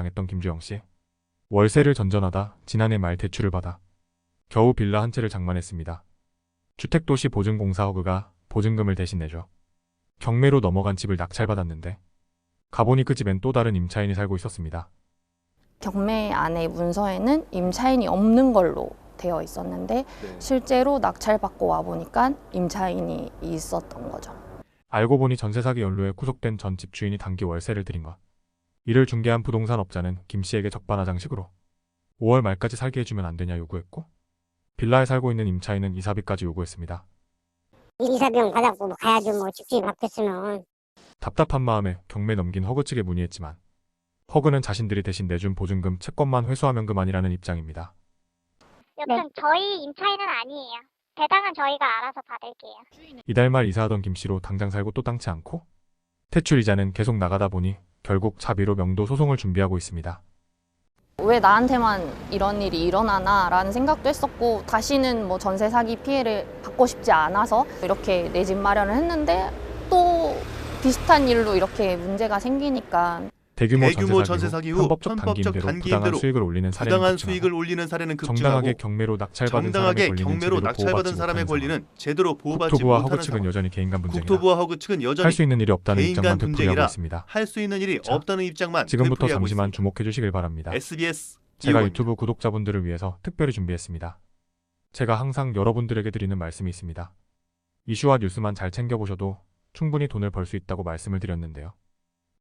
당했던 김주영 씨. 월세를 전전하다 지난해 말 대출을 받아 겨우 빌라 한 채를 장만했습니다. 주택도시 보증공사 허그가 보증금을 대신 내줘 경매로 넘어간 집을 낙찰받았는데 가보니 그 집엔 또 다른 임차인이 살고 있었습니다. 경매 안에 문서에는 임차인이 없는 걸로 되어 있었는데 실제로 낙찰받고 와 보니까 임차인이 있었던 거죠. 알고 보니 전세 사기 연루에 구속된 전 집주인이 단기 월세를 드린 것. 이를 중개한 부동산 업자는 김 씨에게 적반하장식으로 5월 말까지 살게 해주면 안 되냐 요구했고 빌라에 살고 있는 임차인은 이사비까지 요구했습니다. 이사비용 받았고 뭐 가야지 뭐 집주인 바뀌었으면 답답한 마음에 경매 넘긴 허그 측에 문의했지만 허그는 자신들이 대신 내준 보증금 채권만 회수하면 그만이라는 입장입니다. 여튼 저희 임차인은 아니에요. 배당은 저희가 알아서 받을게요. 이달 말 이사하던 김 씨로 당장 살고 또 땅치 않고 퇴출 이자는 계속 나가다 보니 결국 차비로 명도 소송을 준비하고 있습니다. 왜 나한테만 이런 일이 일어나나라는 생각도 했었고 다시는 뭐 전세 사기 피해를 받고 싶지 않아서 이렇게 내 집 마련을 했는데 또 비슷한 일로 이렇게 문제가 생기니까 대규모, 대규모 전세 사기 후후 편법적 편법적 단기임대로 단기임대로 부당한 수익을 올리는 사례는 부당한 수익을 올리는 사례는 정당하게 급증하고 경매로 낙찰받은 정당하게 사람의 권리는 경매로 제대로 낙찰받은 사람의 권리는 제대로. 보호받지 국토부와 허그 못하는 측은 상황. 여전히 개인간 분쟁이라 국토부와 허그 측은 여전히 할 수 있는 일이 없다는 입장만 되풀이하고 있습니다. 할 수 있는 일이 자, 없다는 입장만 지금부터 잠시만 있습니다. 주목해 주시길 바랍니다. SBS 제가 이용입니다. 유튜브 구독자분들을 위해서 특별히 준비했습니다. 제가 항상 여러분들에게 드리는 말씀이 있습니다. 이슈와 뉴스만 잘 챙겨보셔도 충분히 돈을 벌 수 있다고 말씀을 드렸는데요.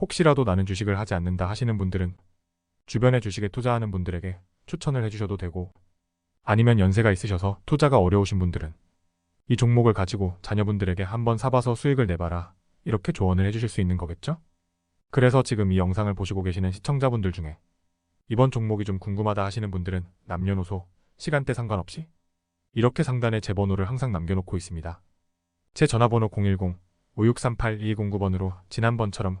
혹시라도 나는 주식을 하지 않는다 하시는 분들은 주변에 주식에 투자하는 분들에게 추천을 해주셔도 되고 아니면 연세가 있으셔서 투자가 어려우신 분들은 이 종목을 가지고 자녀분들에게 한번 사봐서 수익을 내봐라 이렇게 조언을 해주실 수 있는 거겠죠? 그래서 지금 이 영상을 보시고 계시는 시청자분들 중에 이번 종목이 좀 궁금하다 하시는 분들은 남녀노소, 시간대 상관없이 이렇게 상단에 제 번호를 항상 남겨놓고 있습니다. 제 전화번호 010-5638-2209번으로 지난번처럼